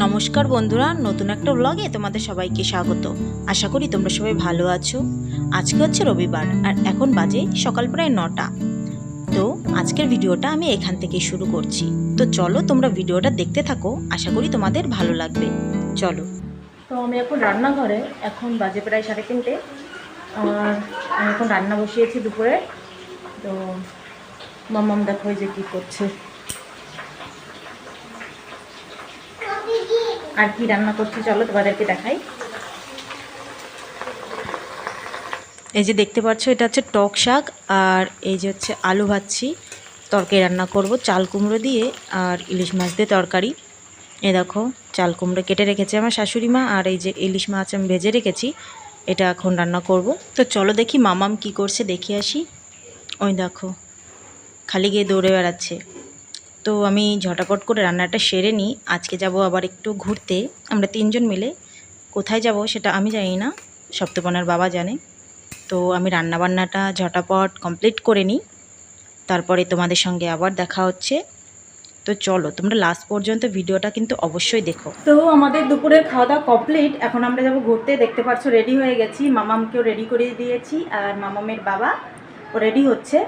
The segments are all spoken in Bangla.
নমস্কার বন্ধুরা, নতুন একটা ব্লগে তোমাদের সবাইকে স্বাগত। আশা করি তোমরা সবাই ভালো আছো। আজকে হচ্ছে রবিবার, আর এখন বাজে সকাল প্রায় নটা। তো আজকের ভিডিওটা আমি এখান থেকে শুরু করছি। তো চলো তোমরা ভিডিওটা দেখতে থাকো, আশা করি তোমাদের ভালো লাগবে। চলো। তো আমি এখন রান্নাঘরে, এখন বাজে প্রায় সাড়ে তিনটে। আর আমি এখন রান্না বসিয়েছি দুপুরে। তো মামাম দেখো যে কী করছে। আর কি রান্না করছি, চলো তোমাদেরকে দেখাই। এই যে দেখতে পাচ্ছ, এটা হচ্ছে টক শাক আর এই যে হচ্ছে আলু ভাজছি। তরকারি রান্না করব, চাল কুমড়ো দিয়ে আর ইলিশ মাছ দিয়ে তরকারি। এ দেখো, চাল কুমড়ো কেটে রেখেছে আমার শাশুড়ি মা আর এই যে ইলিশ মাছ আমি ভেজে রেখেছি, এটা এখন রান্না করব। তো চলো দেখি মামাম কি করছে, দেখে আসি। ওই দেখো, খালি গিয়ে দৌড়ে বেড়াচ্ছে। তো আমি ঝটাপট করে রান্নাটা সেরে নিই। আজকে যাব আবার একটু ঘুরতে। আমরা তিনজন মিলে কোথায় যাব সেটা আমি জানি না, সপ্তপনার বাবা জানে। তো আমি রান্নাবান্নাটা ঝটাপট কমপ্লিট করে নিই। তারপরে তোমাদের সঙ্গে আবার দেখা হচ্ছে। তো চলো, তোমরা লাস্ট পর্যন্ত ভিডিওটা কিন্তু অবশ্যই দেখো। তো আমাদের দুপুরের খাওয়া দাওয়া কমপ্লিট এখন আমরা যাব ঘুরতে। দেখতে পাচ্ছ রেডি হয়ে গেছি। মামামকেও রেডি করে দিয়েছি। আর মামামের বাবা ও রেডি হচ্ছে।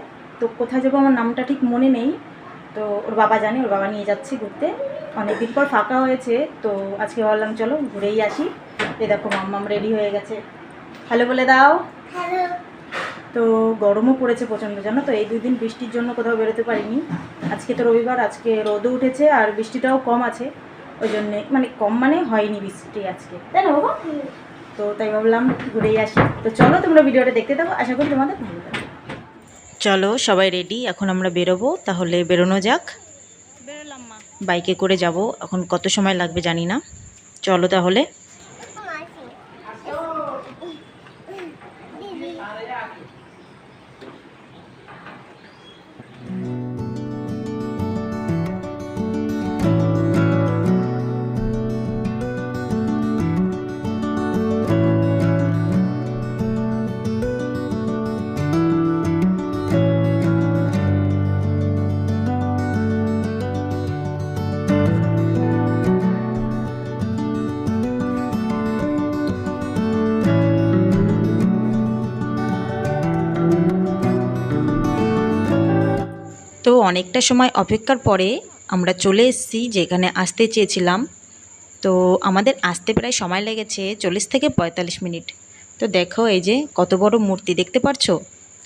তো কোথায় যাব আমার নামটা ঠিক মনে নেই। তো ওর বাবা জানে ওর বাবা নিয়ে যাচ্ছি ঘুরতে। অনেকদিন পর ফাঁকা হয়েছে তো আজকে ভাবলাম চলো ঘুরেই আসি। এ দেখো মাম্মাম রেডি হয়ে গেছে। হ্যালো বলে দাও। তো গরমও পড়েছে প্রচণ্ড জানো তো? এই দুই দিন বৃষ্টির জন্য কোথাও বেরোতে পারিনি। আজকে তো রবিবার আজকে রোদও উঠেছে আর বৃষ্টিটাও কম আছে। ওই জন্যে মানে কম মানে হয়নি বৃষ্টি আজকে। তাই না বাবা? তো তাই ভাবলাম ঘুরেই আসি। তো চলো তোমরা ভিডিওটা দেখতে থাকো। আশা করি তোমাদের ভালো লাগবে। চলো সবাই রেডি এখন আমরা বেরোবো তাহলে বেরোনো যাক। বেরোলাম বাইকে করে যাব এখন কত সময় লাগবে জানি না। চলো তাহলে। অনেকটা সময় অপেক্ষার পরে আমরা চলে এসেছি যেখানে আসতে চেয়েছিলাম। তো আমাদের আসতে প্রায় সময় লেগেছে চল্লিশ থেকে পঁয়তাল্লিশ মিনিট। তো দেখো এই যে কত বড় মূর্তি দেখতে পারছ?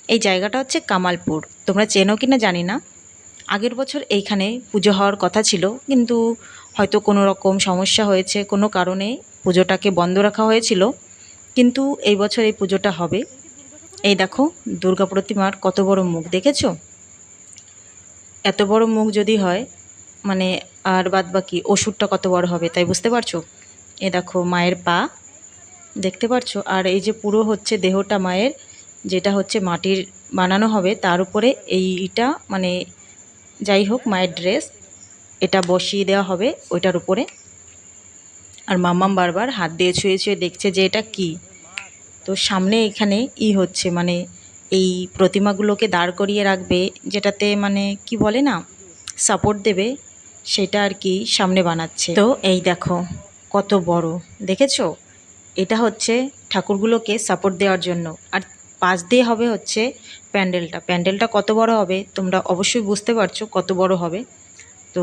এই জায়গাটা হচ্ছে কামালপুর। তোমরা চেনো কি না জানি না। আগের বছর এইখানে পুজো হওয়ার কথা ছিল, কিন্তু হয়তো কোনো রকম সমস্যা হয়েছে, কোনো কারণে পুজোটাকে বন্ধ রাখা হয়েছিল। কিন্তু এই বছর এই পুজোটা হবে। এই দেখো দুর্গা প্রতিমার কত বড় মুখ দেখেছ? এত বড় মুখ যদি হয় মানে আর বাদ বাকি ওষুধটা কত বড় হবে, তাই বুঝতে পারছ? এ দেখো, মায়ের পা। দেখতে পারছ? আর এই যে পুরো হচ্ছে দেহটা মায়ের, যেটা হচ্ছে মাটির বানানো হবে, তার উপরে এইটা মানে যাই হোক, মায়ের ড্রেস, এটা বসিয়ে দেওয়া হবে ওইটার উপরে। আর মাম্মাম বারবার হাত দিয়ে ছুঁয়ে ছুঁয়ে দেখছে যে এটা কি। তো সামনে এখানে ই হচ্ছে মানে এই প্রতিমাগুলোকে দাঁড় করিয়ে রাখবে, যেটাতে মানে কি বলে না সাপোর্ট দেবে, সেটা আর কি সামনে বানাচ্ছে। তো এই দেখো, কত বড়, দেখেছ? এটা হচ্ছে ঠাকুরগুলোকে সাপোর্ট দেওয়ার জন্য। আর পাশ দিয়ে হবে হচ্ছে প্যান্ডেলটা। প্যান্ডেলটা কত বড় হবে, তোমরা অবশ্যই বুঝতে পারছ কত বড় হবে। তো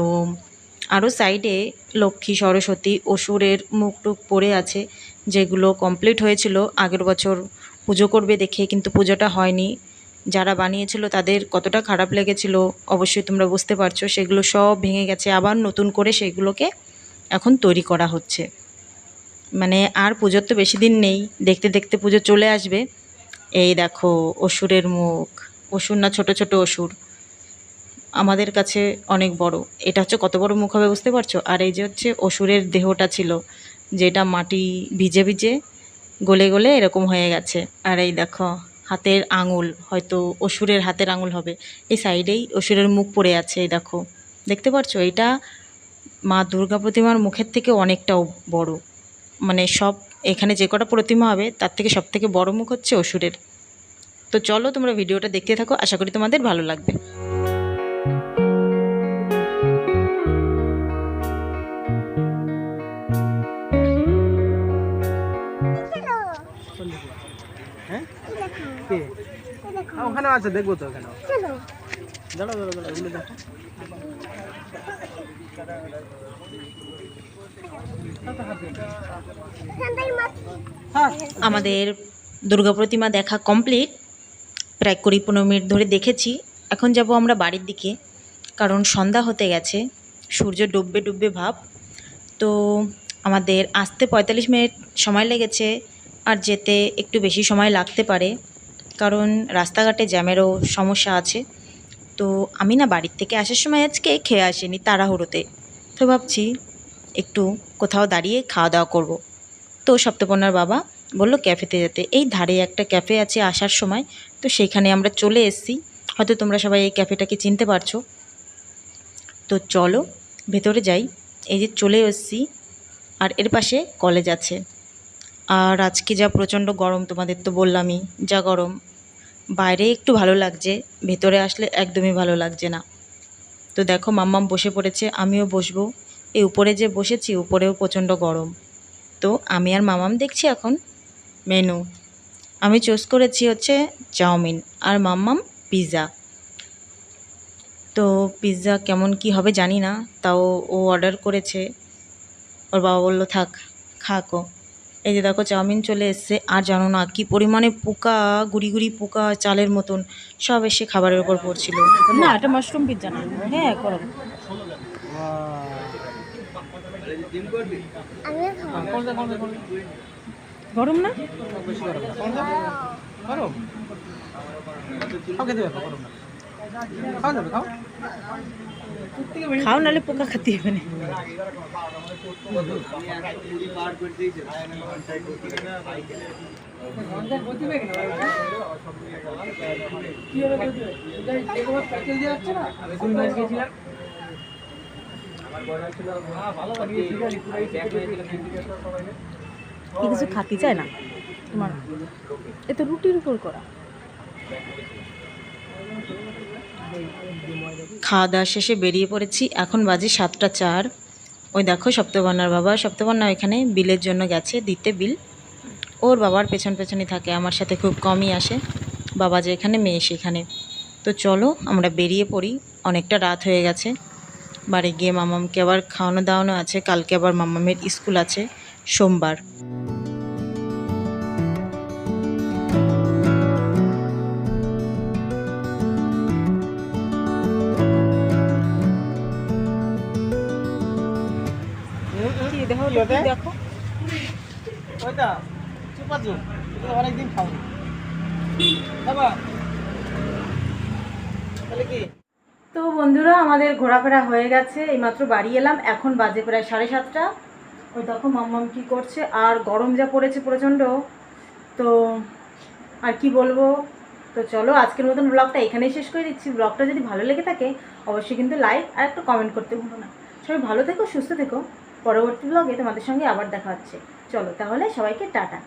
আরও সাইডে লক্ষ্মী, সরস্বতী, অসুরের মুখ টুক পড়ে আছে, যেগুলো কমপ্লিট হয়েছিল আগের বছর পুজো করবে দেখে কিন্তু পুজোটা হয়নি। যারা বানিয়েছিল তাদের কতটা খারাপ লেগেছিল, অবশ্যই তোমরা বুঝতে পারছ। সেগুলো সব ভেঙে গেছে, আবার নতুন করে সেগুলোকে এখন তৈরি করা হচ্ছে। মানে আর পুজোর তো বেশি দিন নেই, দেখতে দেখতে পুজো চলে আসবে। এই দেখো, অসুরের মুখ। অসুর না ছোট ছোট অসুর। আমাদের কাছে অনেক বড়। এটা হচ্ছে কত বড় মুখ হবে বুঝতে পারছ? আর এই যে হচ্ছে অসুরের দেহটা ছিল, যেটা মাটি ভিজে ভিজে গলে গলে এরকম হয়ে গেছে। আর এই দেখো, হাতের আঙুল, হয়তো অসুরের হাতের আঙুল হবে। এই সাইডেই অসুরের মুখ পড়ে আছে, এই দেখো। দেখতে পারছ? এটা মা দুর্গা প্রতিমার মুখের থেকে অনেকটাও বড়। মানে সব, এখানে যে কটা প্রতিমা হবে, তার থেকে সব থেকে বড় মুখ হচ্ছে অসুরের। তো চলো তোমরা ভিডিওটা দেখতে থাকো, আশা করি তোমাদের ভালো লাগবে। হ্যাঁ, আছে দেখব তো ওখানেও। দাঁড়া দাঁড়া দাঁড়া ওগুলো দেখো। হ্যাঁ। আমাদের দুর্গা প্রতিমা দেখা কমপ্লিট। প্রায় কুড়ি পনেরো মিনিট ধরে দেখেছি। এখন যাব আমরা বাড়ির দিকে কারণ সন্ধ্যা হতে গেছে সূর্য ডুববে ডুববে ভাব। তো আমাদের আসতে পঁয়তাল্লিশ মিনিট সময় লেগেছে আর যেতে একটু বেশি সময় লাগতে পারে। কারণ রাস্তাঘাটে জ্যামেরও সমস্যা আছে। তো আমি না বাড়ির থেকে আসার সময় আজকে খেয়ে আসিনি তাড়াহুড়োতে। তো ভাবছি একটু কোথাও দাঁড়িয়ে খাওয়া দাওয়া করব। তো সপ্তপর্ণার বাবা বলল ক্যাফেতে যেতে। এই ধারে একটা ক্যাফে আছে আসার সময়। তো সেইখানে আমরা চলে এসেছি। হয়তো তোমরা সবাই এই ক্যাফেটাকে চিনতে পারছ। তো চলো, ভেতরে যাই। এই যে চলে এসেছি। আর এর পাশে কলেজ আছে। আর আজকে যা প্রচণ্ড গরম তোমাদের তো বললামই, যা গরম, বাইরে একটু ভালো লাগছে, ভেতরে আসলে একদমই ভালো লাগছে না। তো দেখো মাম্মাম বসে পড়েছে, আমিও বসবো। এই উপরে যে বসেছি, উপরেও প্রচণ্ড গরম। তো আমি আর মামাম দেখছি এখন মেনু। আমি চুজ করেছি হচ্ছে চাউমিন আর মাম্মাম পিৎজা। তো পিৎজা কেমন কি হবে জানি না, তাও ও অর্ডার করেছে। ওর বাবা বলল, থাক খাকো এই যে দেখো চাউমিন চলে এসছে। আর জানো না কি পরিমাণে পোকা গুড়ি গুড়ি পোকা চালের মতন সব এসে খাবারের ওপর পড়ছিল। না এটা মাশরুম পিৎজা না। হ্যাঁ করো। গরম না? গরম। খাও খাও। খাও, নাহলে পোকা খাতি হবে না কিছু খাতি চায় না? তোমার এ তো রুটির উপর করা। খাওয়া দাওয়া শেষে বেরিয়ে পড়েছি। এখন বাজে সাতটা চার। ওই দেখো সপ্তবর্ণার বাবা। সপ্তবর্ণা এখানে বিলের জন্য গেছে দিতে বিল। ওর বাবার পেছন পেছনই থাকে, আমার সাথে খুব কমই আসে। বাবা যে এখানে, মেয়ে সেখানে। তো চলো, আমরা বেরিয়ে পড়ি। অনেকটা রাত হয়ে গেছে। বাড়ি গিয়ে মামামকে আবার খাওয়ানো দাওয়ানো আছে। কালকে আবার মামামের স্কুল আছে, সোমবার। কি দেখো। ওইটা অনেকদিন খাওনি। তাহলে কি? তো বন্ধুরা আমাদের ঘোরাফেরা হয়ে গেছে। এইমাত্র বাড়ি এলাম। এখন বাজে প্রায় সাড়ে সাতটা। ওই দেখো মাম্মাম কী করছে। আর গরম যা পড়েছে প্রচণ্ড। তো আর কি বলব? তো চলো আজকের মতন ব্লগটা এখানেই শেষ করে দিচ্ছি। ব্লগটা যদি ভালো লেগে থাকে অবশ্যই কিন্তু লাইক আর একটা কমেন্ট করতে ভুলো না। সবাই ভালো থেকো সুস্থ থেকো। পরবর্তী ব্লগে তোমাদের সঙ্গে আবার দেখা হচ্ছে। চলো তাহলে সবাইকে টাটা।